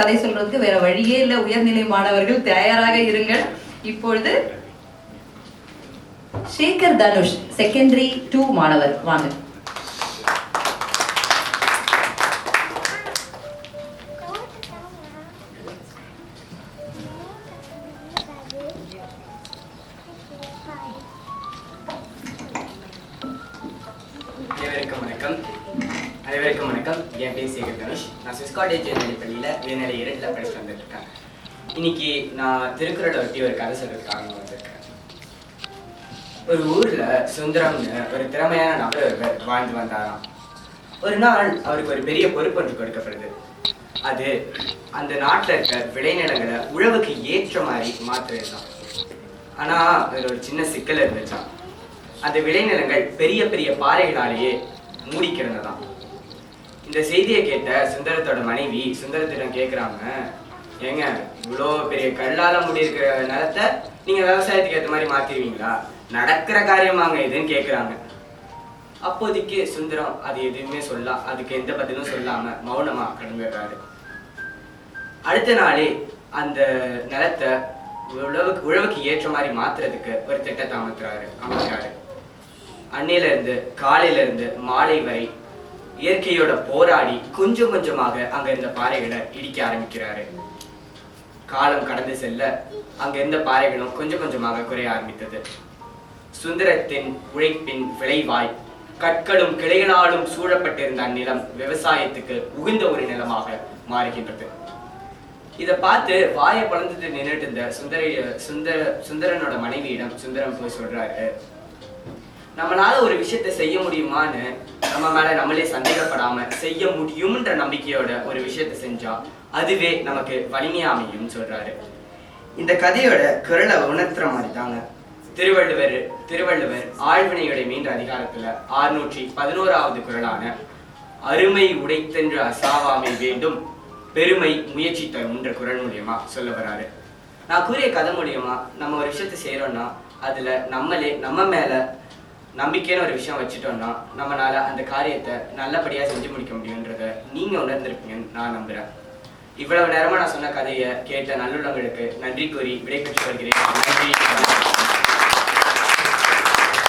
கதை சொல்றதுக்கு வேற வழியே இல்ல. உயர்நிலை மாணவர்கள் தயாராக இருங்கள். இப்பொழுது சேகர் தனுஷ் செகண்டரி டூ மாணவர். வாங்க. அனைவருக்கும் வணக்கம். அனைவருக்கும் வணக்கம். என் பேர் சேகர் தனுஷ் நான் சுவிஸ் காலேஜ் பள்ளியில் உயர்நிலை இரண்டில் படிச்சுட்டு வந்துட்டுருக்கேன் இன்னைக்கு நான் திருக்குறளை ஒட்டி ஒரு கதை சொல்கிறதுக்காக வந்திருக்கேன். ஒரு ஊர்ல சுந்தரம்னு ஒரு திறமையான நபர் ஒருவர் வாழ்ந்து வந்தாராம். ஒரு நாள் அவருக்கு ஒரு பெரிய பொறுப்பு ஒன்று கொடுக்கப்படுது. அது அந்த நாட்டில் இருக்க விளைநிலங்களை உழவுக்கு ஏற்ற மாதிரி மாற்றுறதுதான் ஆனால் அதில் ஒரு சின்ன சிக்கல் இருந்துச்சாம். அந்த விளைநிலங்கள் பெரிய பெரிய பாறைகளாலேயே மூடி கிடந்ததாம் இந்த செய்தியை கேட்ட சுந்தரத்தோட மனைவி சுந்தரத்திடம் கேட்குறாங்க ஏங்க இவ்வளோ பெரிய கல்லால முடியிருக்கிற இருக்கிற நிலத்தை நீங்கள் விவசாயத்துக்கு ஏற்ற மாதிரி மாற்றிடுவீங்களா நடக்கிற காரியமாங்க இதுன்னு கேட்குறாங்க அப்போதைக்கு சுந்தரம் அது எதுவுமே சொல்லலாம் அதுக்கு எந்த பதிலும் சொல்லாம மௌனமா கடந்துடுறாரு அடுத்த நாளே அந்த நிலத்தை உழவுக்கு உழவுக்கு ஏற்ற மாதிரி மாத்துறதுக்கு ஒரு திட்டத்தை அமைக்கிறாரு அமைக்கிறாரு. அன்னையில இருந்து காலையில இருந்து மாலை வரை இயற்கையோட போராடி கொஞ்சம் கொஞ்சமாக அங்க இருந்த பாறைகளை இடிக்க ஆரம்பிக்கிறாரு. காலம் கடந்து செல்ல அங்க இருந்த பாறைகளும் கொஞ்சம் கொஞ்சமாக குறைய ஆரம்பித்தது. சுந்தரத்தின் உழைப்பின் விளைவாய் கற்களும் கிளைகளாலும் சூழப்பட்டிருந்த அந்நிலம் விவசாயத்துக்கு உகுந்த ஒரு நிலமாக மாறுகின்றது. இதை பார்த்து வாயை பழந்துட்டு நின்றுட்டு இருந்த சுந்தர சுந்தர சுந்தரனோட மனைவியிடம் சுந்தரம் போய் சொல்றாரு. நம்மளால ஒரு விஷயத்தை செய்ய முடியுமான்னு நம்ம மேல நம்மளே சந்தேகப்படாம செய்ய முடியும்ன்ற நம்பிக்கையோட ஒரு விஷயத்தை செஞ்சா அதுவே நமக்கு வலிமையா அமையும் சொல்றாரு. இந்த கதையோட குரலை உணர்த்துற மாதிரி தாங்க திருவள்ளுவர் திருவள்ளுவர் ஆழ்வினையுடைய மீன்ற அதிகாரத்துல ஆறுநூற்றி பதினோராவது குரலான அருமை உடைத்தென்று அசாவாமை வேண்டும் பெருமை முயற்சி தரும்ன்ற குரல் மூலியமா சொல்ல வராரு. நான் கூறிய கதை மூலியமா நம்ம ஒரு விஷயத்த செய்யறோம்னா அதுல நம்மளே நம்ம மேல நம்பிக்கையான ஒரு விஷயம் வச்சுட்டோம்னா நம்மளால அந்த காரியத்தை நல்லபடியா செஞ்சு முடிக்க முடியுன்றத நீங்க உணர்ந்திருப்பீங்கன்னு நான் நம்புறேன். இவ்வளவு நேரமா நான் சொன்ன கதையை கேட்ட நல்லுள்ளங்களுக்கு நன்றி கூறி விடைபெற்று வருகிறேன் நன்றி.